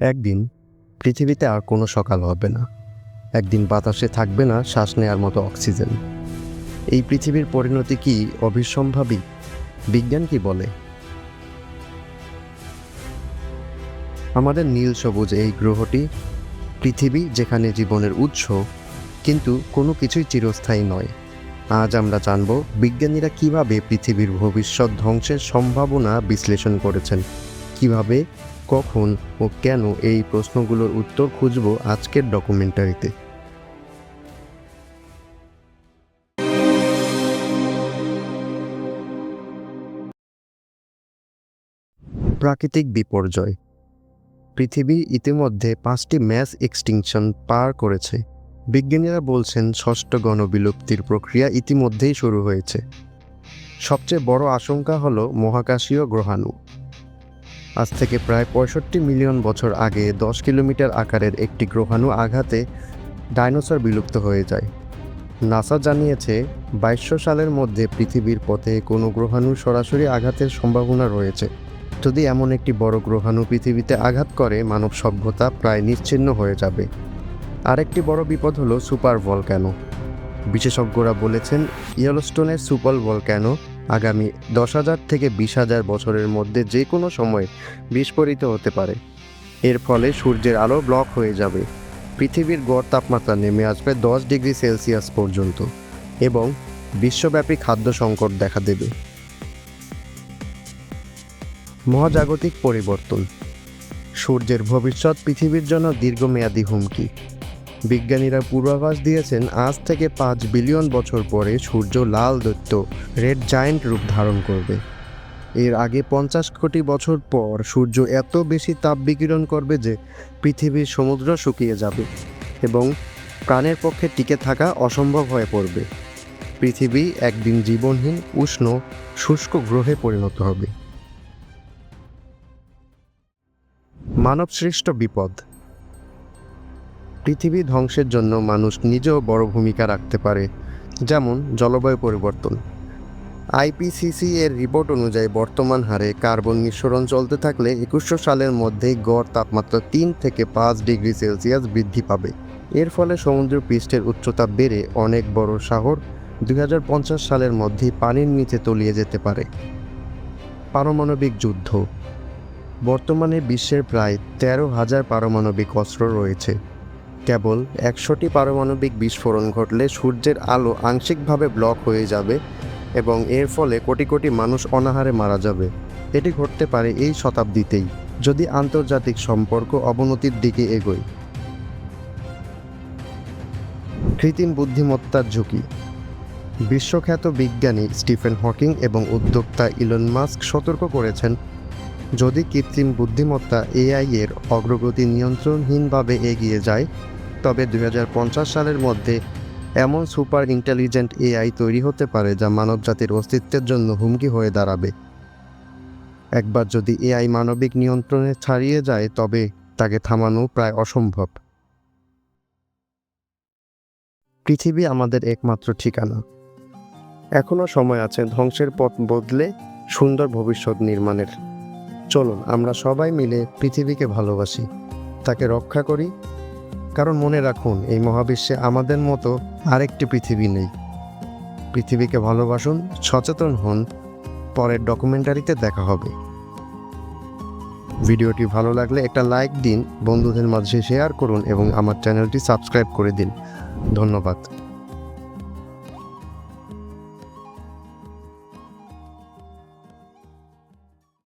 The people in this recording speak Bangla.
একদিন পৃথিবীতে আর কোনো সকাল হবে না। একদিন বাতাসে থাকবে না শ্বাস নেওয়ার মতো অক্সিজেন। এই পৃথিবীর পরিণতি কি অবিসম্ভাবী? বিজ্ঞান কি বলে? আমাদের নীল সবুজ এই গ্রহটি পৃথিবী যেখানে জীবনের উৎস, কিন্তু কোনো কিছুই চিরস্থায়ী নয়। আজ আমরা জানব বিজ্ঞানীরা কীভাবে পৃথিবীর ভবিষ্যৎ ধ্বংসের সম্ভাবনা বিশ্লেষণ করেছেন, কীভাবে কখন ও কেন এই প্রশ্নগুলোর উত্তর খুঁজব আজকের ডকুমেন্টারিতে। প্রাকৃতিক বিপর্যয়। পৃথিবী ইতিমধ্যে পাঁচটি ম্যাস এক্সটিংশন পার করেছে। বিজ্ঞানীরা বলছেন ষষ্ঠ গণবিলুপ্তির প্রক্রিয়া ইতিমধ্যেই শুরু হয়েছে। সবচেয়ে বড় আশঙ্কা হলো মহাকাশীয় গ্রহাণু। আজ থেকে প্রায় পঁয়ষট্টি মিলিয়ন বছর আগে দশ কিলোমিটার আকারের একটি গ্রহাণু আঘাতে ডাইনোসর বিলুপ্ত হয়ে যায়। নাসা জানিয়েছে, বাইশশো সালের মধ্যে পৃথিবীর পথে কোনো গ্রহাণু সরাসরি আঘাতের সম্ভাবনা রয়েছে। যদি এমন একটি বড় গ্রহাণু পৃথিবীতে আঘাত করে, মানব সভ্যতা প্রায় নিশ্চিহ্ন হয়ে যাবে। আরেকটি বড় বিপদ হলো সুপার ভলক্যানো। বিশেষজ্ঞরা বলেছেন, ইয়েলোস্টোনের সুপার ভলক্যানো আগামী দশ হাজার থেকে বিশ হাজার বছরের মধ্যে যে কোনো সময় বিস্ফোরিত হতে পারে। এর ফলে সূর্যের আলো ব্লক হয়ে যাবে। পৃথিবীর গড় তাপমাত্রা নেমে আসবে দশ ডিগ্রি সেলসিয়াস পর্যন্ত এবং বিশ্বব্যাপী খাদ্য সংকট দেখা দেবে। মহাজাগতিক পরিবর্তন। সূর্যের ভবিষ্যৎ পৃথিবীর জন্য দীর্ঘমেয়াদী হুমকি। বিজ্ঞানীরা পূর্বাভাস দিয়েছেন, আজ থেকে পাঁচ বিলিয়ন বছর পরে সূর্য লাল দৈত্য, রেড জায়েন্ট রূপ ধারণ করবে। এর আগে পঞ্চাশ কোটি বছর পর সূর্য এত বেশি তাপ বিকিরণ করবে যে পৃথিবীর সমুদ্র শুকিয়ে যাবে এবং প্রাণের পক্ষে টিকে থাকা অসম্ভব হয়ে পড়বে। পৃথিবী একদিন জীবনহীন, উষ্ণ, শুষ্ক গ্রহে পরিণত হবে। মানবসৃষ্ট বিপদ পৃথিবী ধ্বংসের জন্য মানুষ নিজেও বড় ভূমিকা রাখতে পারে, যেমন জলবায়ু পরিবর্তন। আইপিসিসি এর রিপোর্ট অনুযায়ী বর্তমান হারে কার্বন নিঃসরণ চলতে থাকলে একুশশো সালের মধ্যেই গড় তাপমাত্রা তিন থেকে পাঁচ ডিগ্রি সেলসিয়াস বৃদ্ধি পাবে। এর ফলে সমুদ্র পৃষ্ঠের উচ্চতা বেড়ে অনেক বড় শহর দু হাজার পঞ্চাশ সালের মধ্যেই পানির নিচে তলিয়ে যেতে পারে। পারমাণবিক যুদ্ধ। বর্তমানে বিশ্বের প্রায় তেরো হাজার পারমাণবিক অস্ত্র রয়েছে। কেবল একশোটি পারমাণবিক বিস্ফোরণ ঘটলে সূর্যের আলো আংশিকভাবে ব্লক হয়ে যাবে এবং এর ফলে কোটি কোটি মানুষ অনাহারে মারা যাবে। এটি ঘটতে পারে এই শতাব্দীতেই, যদি আন্তর্জাতিক সম্পর্ক অবনতির দিকে এগোয়। কৃত্রিম বুদ্ধিমত্তার ঝুঁকি। বিশ্বখ্যাত বিজ্ঞানী স্টিফেন হকিং এবং উদ্যোক্তা ইলন মাস্ক সতর্ক করেছেন, যদি কৃত্রিম বুদ্ধিমত্তা এআই এর অগ্রগতি নিয়ন্ত্রণহীনভাবে এগিয়ে যায় তবে দুই হাজার পঞ্চাশ সালের মধ্যে এমন সুপার ইন্টেলিজেন্ট এআই তৈরি হতে পারে যা মানবজাতির অস্তিত্বের জন্য হুমকি হয়ে দাঁড়াবে। একবার যদি এআই মানবিক নিয়ন্ত্রণে ছাড়িয়ে যায়, তবে তাকে থামানো প্রায় অসম্ভব। পৃথিবী আমাদের একমাত্র ঠিকানা। এখনও সময় আছে ধ্বংসের পথ বদলে সুন্দর ভবিষ্যৎ নির্মাণের। চলুন, আমরা সবাই মিলে পৃথিবীকে ভালোবাসি, তাকে রক্ষা করি কারণ মনে রাখুন, এই মহাবিশ্বে আমাদের মতো আরেকটি পৃথিবী নেই। পৃথিবীকে ভালোবাসুন, সচেতন হন, পরের ডকুমেন্টারিতে দেখা হবে। ভিডিওটি ভালো লাগলে একটা লাইক দিন, বন্ধুদের মাঝে শেয়ার করুন এবং আমার চ্যানেলটি সাবস্ক্রাইব করে দিন। ধন্যবাদ।